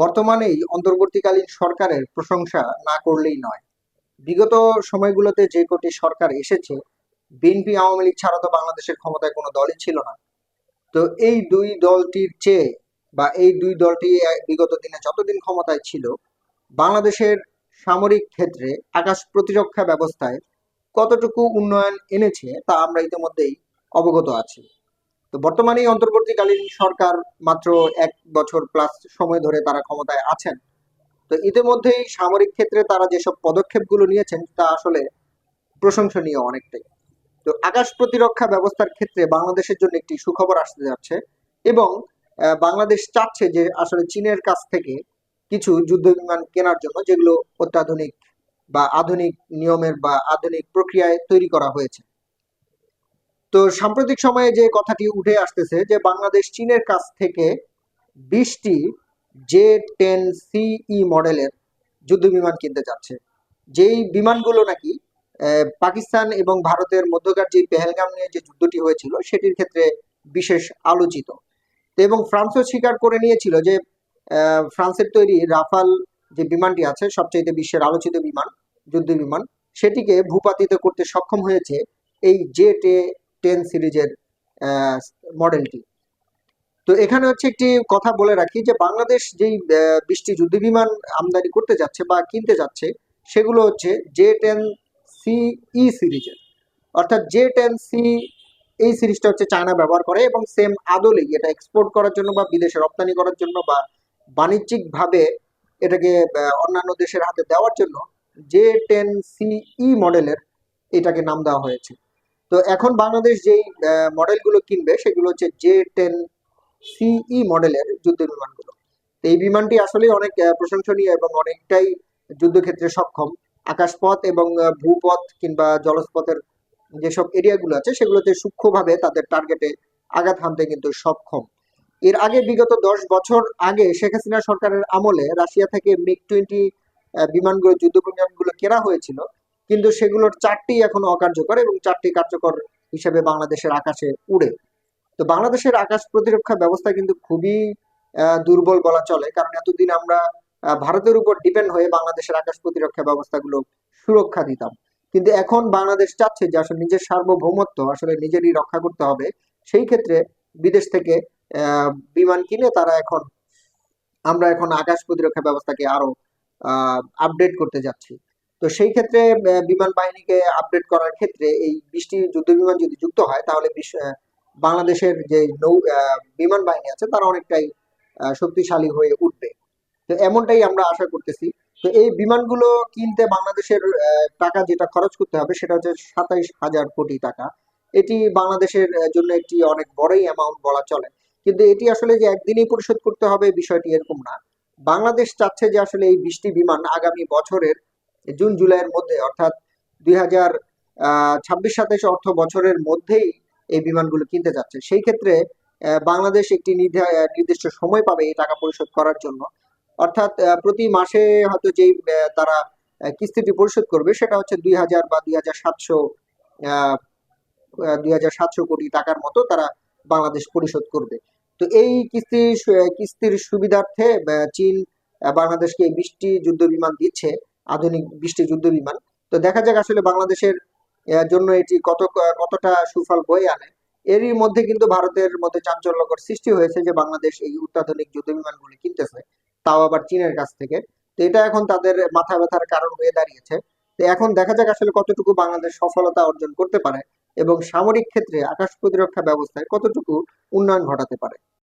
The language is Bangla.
বর্তমানেই অন্তর্বর্তীকালীন সরকারের প্রশংসা না করলেই নয়। বিগত সময়গুলোতে যে কটি সরকার এসেছে, বিএনপি আওয়ামী লীগ ছাড়া তো বাংলাদেশের ক্ষমতায় কোনো দলই ছিল না। তো এই দুই দলটির চেয়ে বা এই দুই দলটি বিগত দিনে যতদিন ক্ষমতায় ছিল, বাংলাদেশের সামরিক ক্ষেত্রে আকাশ প্রতিরক্ষা ব্যবস্থায় কতটুকু উন্নয়ন এনেছে তা আমরা ইতিমধ্যেই অবগত আছি। তো বর্তমানে অন্তর্বর্তীকালীন সরকার মাত্র এক বছর প্লাস সময় ধরে তারা ক্ষমতায় আছেন। তো ইতিমধ্যেই সামরিক ক্ষেত্রে তারা যেসব পদক্ষেপগুলো নিয়েছেন, তা আসলে প্রশংসনীয় অনেকটাই। তো আকাশ প্রতিরক্ষা ব্যবস্থার ক্ষেত্রে বাংলাদেশের জন্য একটি সুখবর আসতে যাচ্ছে এবং বাংলাদেশ চাচ্ছে যে আসলে চীনের কাছ থেকে কিছু যুদ্ধ বিমান কেনার জন্য, যেগুলো অত্যাধুনিক বা আধুনিক নিয়মের বা আধুনিক প্রক্রিয়ায় তৈরি করা হয়েছে। তো সাম্প্রতিক সময়ে যে কথাটি উঠে আসতেছে যে বাংলাদেশ চীনের কাছ থেকে বিশটি জে টেন সিই মডেলের যুদ্ধ বিমান কিনতে যাচ্ছে। যেই বিমানগুলো নাকি পাকিস্তান এবং ভারতের মধ্যকার যে পেহেলগাম নিয়ে যে যুদ্ধটি হয়েছিল সেটির ক্ষেত্রে বিশেষ আলোচিত। এবং ফ্রান্সও স্বীকার করে নিয়েছিল যে ফ্রান্সের তৈরি রাফাল যে বিমানটি আছে, সবচাইতে বিশ্বের আলোচিত বিমান, যুদ্ধ বিমান, সেটিকে ভূপাতিত করতে সক্ষম হয়েছে এই জে টেন সিরিজের মডেলটি। তো এখানে হচ্ছে একটি কথা বলে রাখি যে বাংলাদেশ যেই আহ, বিশটি যুদ্ধ বিমান আমদানি করতে যাচ্ছে বা কিনতে যাচ্ছে সেগুলো হচ্ছে জে টেন সি ই সিরিজের। অর্থাৎ জে টেন সি এই সিরিজটা হচ্ছে চায়না ব্যবহার করে এবং সেম আদলেই এটা এক্সপোর্ট করার জন্য বা বিদেশে রপ্তানি করার জন্য বা বাণিজ্যিকভাবে এটাকে অন্যান্য দেশের হাতে দেওয়ার জন্য জে টেন সি ই মডেলের এটাকে নাম দেওয়া হয়েছে। তো এখন বাংলাদেশ যেই মডেলগুলো কিনবে, সেগুলো হচ্ছে জে টেন সিই মডেলের যুদ্ধ বিমানগুলো। তো এই বিমানটি আসলে অনেক প্রশংসনীয় এবং অনেকটাই যুদ্ধক্ষেত্রে সক্ষম। আকাশপথ এবং ভূপথ কিংবা জলপথের যেসব এরিয়াগুলো আছে, সেগুলোতে সূক্ষ্মভাবে তাদের টার্গেটে আঘাত হানতে কিন্তু সক্ষম। এর আগে বিগত দশ বছর আগে শেখ হাসিনা সরকারের আমলে রাশিয়া থেকে মিগ টোয়েন্টি বিমানগুলো, যুদ্ধ বিমানগুলো কেনা হয়েছিল। কিন্তু সেগুলোর চারটি এখনও অকার্যকর এবং চারটি কার্যকর হিসেবে বাংলাদেশের আকাশে উড়ে। তো বাংলাদেশের আকাশ প্রতিরক্ষা ব্যবস্থা কিন্তু খুবই দুর্বল বলা চলে। কারণ এতদিন আমরা ভারতের উপর ডিপেন্ড হয়ে বাংলাদেশের আকাশ প্রতিরক্ষা ব্যবস্থাগুলো সুরক্ষা দিতাম। কিন্তু এখন বাংলাদেশ চাচ্ছে যে আসলে নিজের সার্বভৌমত্ব আসলে নিজেরই রক্ষা করতে হবে। সেই ক্ষেত্রে বিদেশ থেকে বিমান কিনে তারা এখন, আমরা এখন আকাশ প্রতিরক্ষা ব্যবস্থাকে আরও আপডেট করতে যাচ্ছি। তো সেই ক্ষেত্রে বিমান বাহিনীকে আপডেট করার ক্ষেত্রে এই বৃষ্টি যুদ্ধ বিমান যদি যুক্ত হয়, তাহলে বাংলাদেশের যে নৌ বিমান বাহিনী আছে, তারা অনেকটাই শক্তিশালী হয়ে উঠবে। তো এমনটাই আমরা আশা করতেছি। তো এই বিমানগুলো কিনতে বাংলাদেশের টাকা যেটা খরচ করতে হবে, সেটা হচ্ছে সাতাইশ হাজার কোটি টাকা। এটি বাংলাদেশের জন্য একটি অনেক বড়ই অ্যামাউন্ট বলা চলে। কিন্তু এটি আসলে যে একদিনেই পরিশোধ করতে হবে, বিষয়টি এরকম না। বাংলাদেশ চাচ্ছে যে আসলে এই বৃষ্টি বিমান আগামী বছরের জুন, জুলাইয়ের মধ্যে, অর্থাৎ দুই হাজার ছাব্বিশ, সাতাশ অর্থ বছরের মধ্যেই এই বিমানগুলো কিনতে যাচ্ছে। সেই ক্ষেত্রে বাংলাদেশ একটি নির্দিষ্ট সময় পাবে এই টাকা পরিশোধ করার জন্য। অর্থাৎ প্রতি মাসে হয়তো যেই তারা কিস্তিটি পরিশোধ করবে, সেটা হচ্ছে দুই হাজার বা দুই হাজার সাতশো দুই হাজার সাতশো কোটি টাকার মতো তারা বাংলাদেশ পরিশোধ করবে। তো এই কিস্তি কিস্তির সুবিধার্থে চীন বাংলাদেশকে এই বিশটি যুদ্ধ বিমান দিচ্ছে। আধুনিক বিশটি যুদ্ধ বিমান। তো দেখা যাক আসলে বাংলাদেশের জন্য এটি কত, কতটা সুফল বয়ে আনে। এরই মধ্যে কিন্তু ভারতের মধ্যে চাঞ্চল্যকর সৃষ্টি হয়েছে যে বাংলাদেশ এই অত্যাধুনিক যুদ্ধ বিমানগুলি কিনতেছে, তাও আবার চীনের কাছ থেকে। তো এটা এখন তাদের মাথা ব্যথার কারণ হয়ে দাঁড়িয়েছে। তো এখন দেখা যাক আসলে কতটুকু বাংলাদেশ সফলতা অর্জন করতে পারে এবং সামরিক ক্ষেত্রে আকাশ প্রতিরক্ষা ব্যবস্থায় কতটুকু উন্নয়ন ঘটাতে পারে।